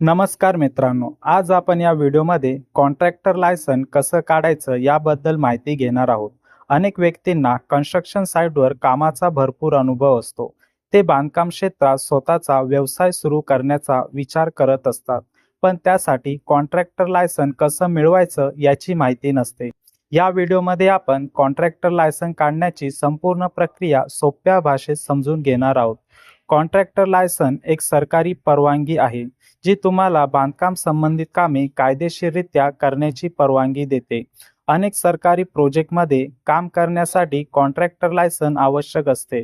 नमस्कार मित्रांनो आज आपण या व्हिडिओमध्ये कॉन्ट्रॅक्टर लायसन कसं काढायचं याबद्दल माहिती घेणार आहोत. अनेक व्यक्तींना कन्स्ट्रक्शन साईटवर कामाचा भरपूर अनुभव असतो. ते बांधकाम क्षेत्रात स्वतःचा व्यवसाय सुरू करण्याचा विचार करत असतात. पण त्यासाठी कॉन्ट्रॅक्टर लायसन कसं मिळवायचं याची माहिती नसते. या व्हिडिओमध्ये आपण कॉन्ट्रॅक्टर लायसन काढण्याची संपूर्ण प्रक्रिया सोप्या भाषेत समजून घेणार आहोत. कॉन्ट्रॅक्टर लायसन एक सरकारी परवानगी आहे. जी तुम्हाला बांधकाम संबंधित कामे कायदेशीररित्या करण्याची परवानगी देते. अनेक सरकारी प्रोजेक्टमध्ये काम करण्यासाठी कॉन्ट्रॅक्टर लायसन आवश्यक असते.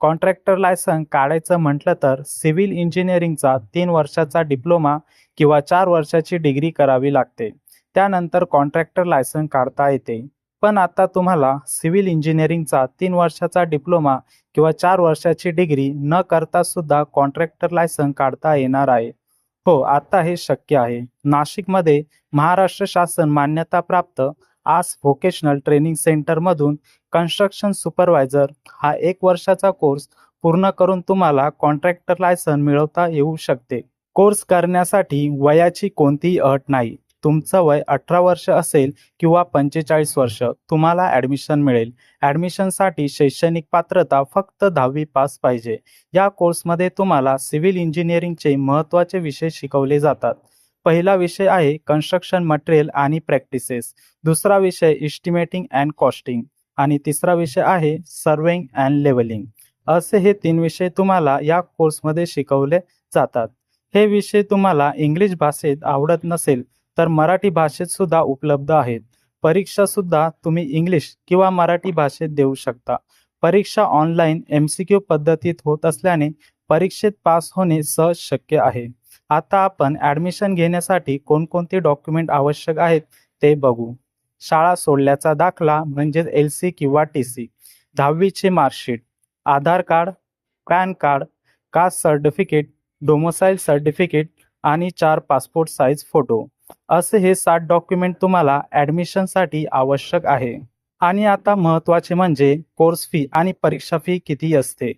कॉन्ट्रॅक्टर लायसन काढायचं म्हटलं तर सिव्हिल इंजिनिअरिंगचा तीन वर्षाचा डिप्लोमा किंवा चार वर्षाची डिग्री करावी लागते. त्यानंतर कॉन्ट्रॅक्टर लायसन काढता येते. पण आता तुम्हाला सिव्हिल इंजिनिअरिंगचा तीन वर्षाचा डिप्लोमा किंवा चार वर्षाची डिग्री न करता सुद्धा कॉन्ट्रॅक्टर लायसन काढता येणार आहे. हो आता हे शक्य आहे. नाशिकमध्ये महाराष्ट्र शासन मान्यताप्राप्त आस व्होकेशनल ट्रेनिंग सेंटरमधून कन्स्ट्रक्शन सुपरवायझर हा एक वर्षाचा कोर्स पूर्ण करून तुम्हाला कॉन्ट्रॅक्टर लायसन मिळवता येऊ शकते. कोर्स करण्यासाठी वयाची कोणतीही अट नाही. तुमचं वय अठरा वर्ष असेल किंवा पंचेचाळीस वर्ष तुम्हाला ॲडमिशन मिळेल. ॲडमिशनसाठी शैक्षणिक पात्रता फक्त दहावी पास पाहिजे. या कोर्समध्ये तुम्हाला सिव्हिल इंजिनिअरिंगचे महत्त्वाचे विषय शिकवले जातात. पहिला विषय आहे कन्स्ट्रक्शन मटेरियल आणि प्रॅक्टिसेस दुसरा विषय इस्टिमेटिंग अँड कॉस्टिंग आणि तिसरा विषय आहे सर्वेंग अँड लेवलिंग असे हे तीन विषय तुम्हाला या कोर्समध्ये शिकवले जातात. हे विषय तुम्हाला इंग्लिश भाषेत आवडत नसेल तर मराठी भाषेत सुद्धा उपलब्ध आहेत. परीक्षा सुद्धा तुम्ही इंग्लिश किंवा मराठी भाषेत देऊ शकता. परीक्षा ऑनलाईन एम सी क्यू पद्धतीत होत असल्याने परीक्षेत पास होणे सहज शक्य आहे. आता आपण ॲडमिशन घेण्यासाठी कोणकोणते डॉक्युमेंट आवश्यक आहेत ते बघू. शाळा सोडल्याचा दाखला म्हणजेच एल सी किंवा टी सी दहावीचे marksheet Aadhaar card pan card caste certificate domicile certificate आणि चार पासपोर्ट साईज फोटो असे हे सात डॉक्युमेंट तुम्हाला ॲडमिशनसाठी आवश्यक आहे. आणि आता महत्त्वाचे म्हणजे कोर्स फी आणि परीक्षा फी किती असते?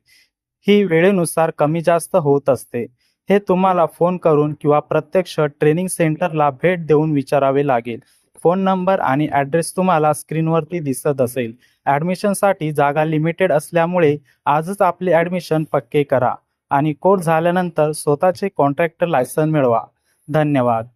ही वेळेनुसार कमी जास्त होत असते. हे तुम्हाला फोन करून किंवा प्रत्यक्ष ट्रेनिंग सेंटरला भेट देऊन विचारावे लागेल. फोन नंबर आणि ॲड्रेस तुम्हाला स्क्रीनवरती दिसत असेल. ॲडमिशनसाठी जागा लिमिटेड असल्यामुळे आजच आपले ॲडमिशन पक्के करा. आणि कोर्स झाल्यानंतर स्वतःचे कॉन्ट्रॅक्टर लायसन मिळवा. धन्यवाद.